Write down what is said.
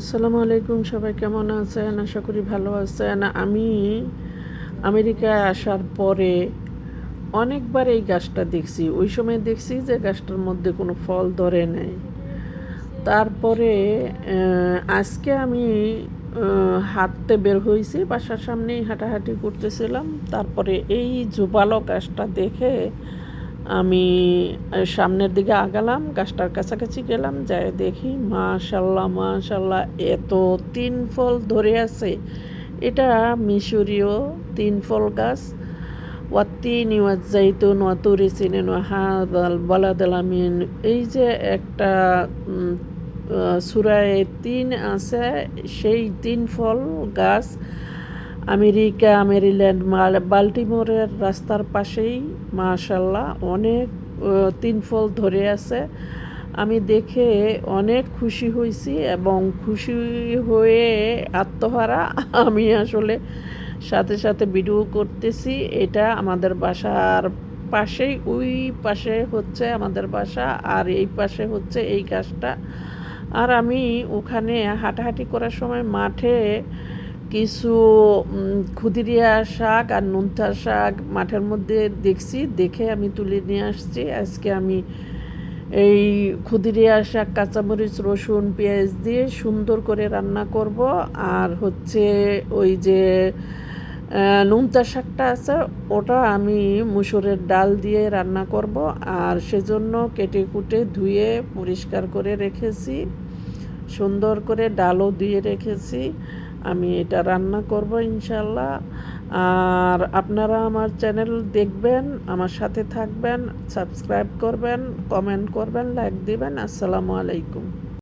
আসসালামু আলাইকুম, সবাই কেমন আছেন? আশা করি ভালো আছেন। আমি আমেরিকায় আসার পরে অনেকবার এই গাছটা দেখছি। ওই সময় দেখছি যে গাছটার মধ্যে কোনো ফল ধরে নাই। তারপরে আজকে আমি হাঁটতে বের হয়েছি। বাসার সামনেই হাঁটাহাঁটি করতেছিলাম। তারপরে এই জোপালো গাছটা দেখে আমি সামনের দিকে আগালাম, গাছটার কাছাকাছি গেলাম, যাই দেখি, মাশাল্লাহ মাশাল্লাহ, এত তিন ফল ধরে আছে। এটা মিশরীয় তিন ফল গাছ। ওয়াত্তিনি ওয়াজ্জাইতুন ওয়াতুরি সিনিন ওয়াহাদাল বালাদাল আমিন। এই যে একটা সূরায় তিন আছে, সেই তিন ফল গাছ আমেরিকা, মেরিল্যান্ড বাল্টিমোরের রাস্তার পাশেই মাশাল্লাহ অনেক তিন ফল ধরে আছে। আমি দেখে অনেক খুশি হয়েছি এবং খুশি হয়ে আত্মহারা। আমি আসলে সাথে সাথে ভিডিও করতেছি। এটা আমাদের বাসার পাশেই, ওই পাশে হচ্ছে আমাদের বাসা আর এই পাশে হচ্ছে এই গাছটা। আর আমি ওখানে হাঁটাহাঁটি করার সময় মাঠে কিছু ক্ষুদিরিয়া শাক আর নুনথা শাক মাঠের মধ্যে দেখছি, দেখে আমি তুলে নিয়ে আসছি। আজকে আমি এই ক্ষুদিরিয়া শাক, কাঁচামরিচ, রসুন, পেঁয়াজ দিয়ে সুন্দর করে রান্না করব। আর হচ্ছে ওই যে নোনতা শাকটা আছে, ওটা আমি মুসুরের ডাল দিয়ে রান্না করব। আর সেজন্য কেটে কুটে ধুয়ে পরিষ্কার করে রেখেছি। সুন্দর করে ডালও দিয়ে রেখেছি। আমি এটা রান্না করব ইনশাল্লাহ আর আপনারা আমার চ্যানেল দেখবেন, আমার সাথে থাকবেন, সাবস্ক্রাইব করবেন, কমেন্ট করবেন, লাইক দিবেন। আসসালামু আলাইকুম।